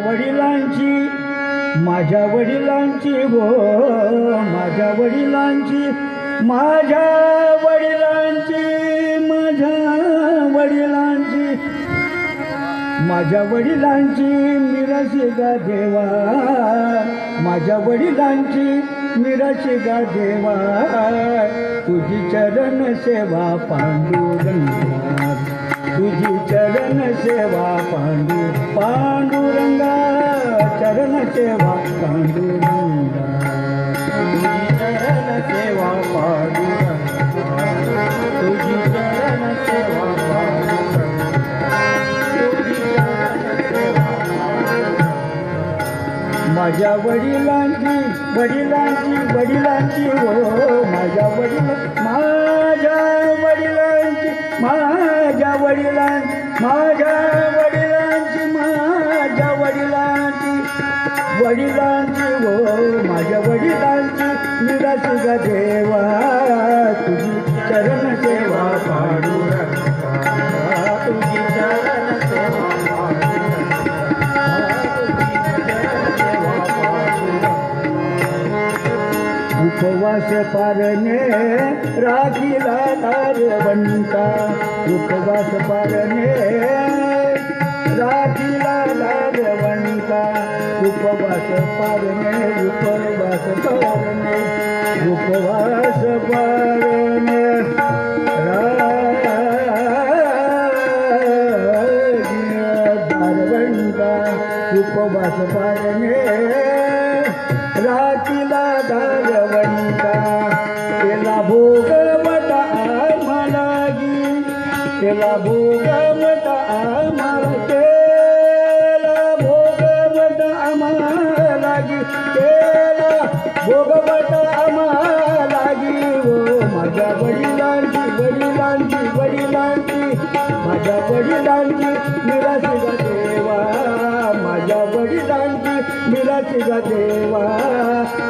माझ्या वडिलांची माझ्या वडिलांची गो माझ्या वडिलांची माझ्या वडिलांची माझ्या वडिलांची माझ्या वडिलांची मिरशी गा देवा माझ्या वडिलांची मिरशी गा देवा तुझी चरण सेवा पांडुरंगा तुझी चरण सेवा सेवा पांडुरंगा तुझी चरण सेवा पांडुरंगा तुझी चरण सेवा माझ्या वडिलांची वडिलांची वडिलांची हो माझ्या वडील माझ्या वडिलांची माझ्या वडिलां माझ्या वडील वडिलांची हो माझ्या वडिलांची निराश ग देवा. तुझी चरण सेवा पाडू तुझी चरण सेवा उपवास पारणे राखीला दारवंता उपवास पारणे उपवास पारणे उपवास पारणे उपवास पारणे दारवंता उपवास वडिलांची मिराची ग देवा. माझ्या वडिलांची मिराची ग देवा.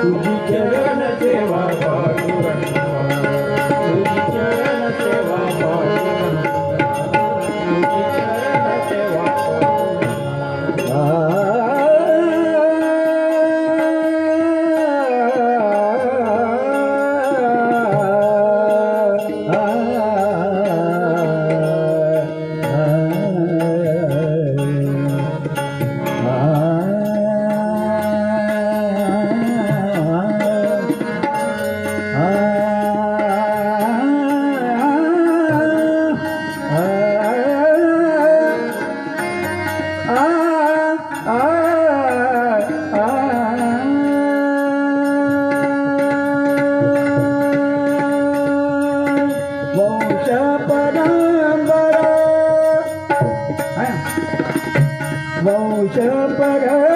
तुझी चरण सेवा जपरा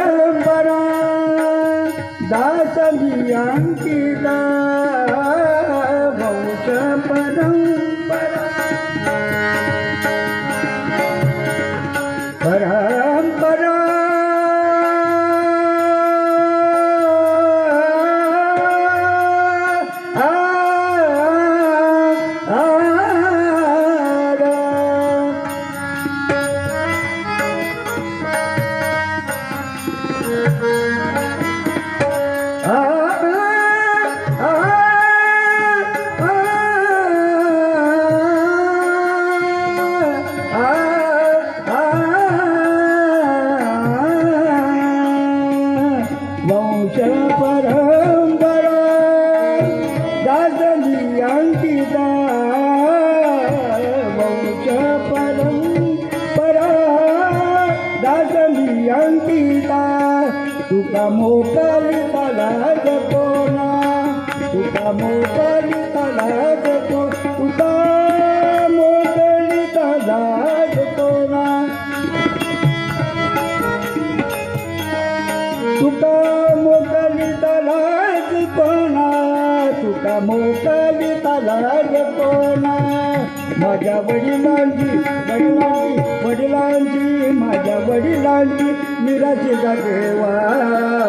वंश परंपरा दादली अंकिता वंश परंपरा दादली अंकिता कोणा तुका मोकली तलाज को मोकली तलाज कोणा माझ्या वडिलांची वडिलांची वडिलांची माझ्या वडिलांची मिराची गा देवा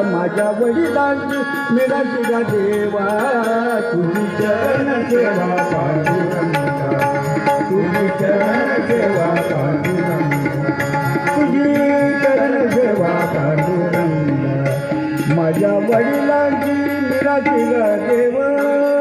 माझ्या वडिलांची मिराची गा देवा तुम्ही चरण सेवा पांडुरंगा चरण सेवा पांडुरंगा तुझी चरण सेवा माझ्या वडिलांची मिराची गा देवा.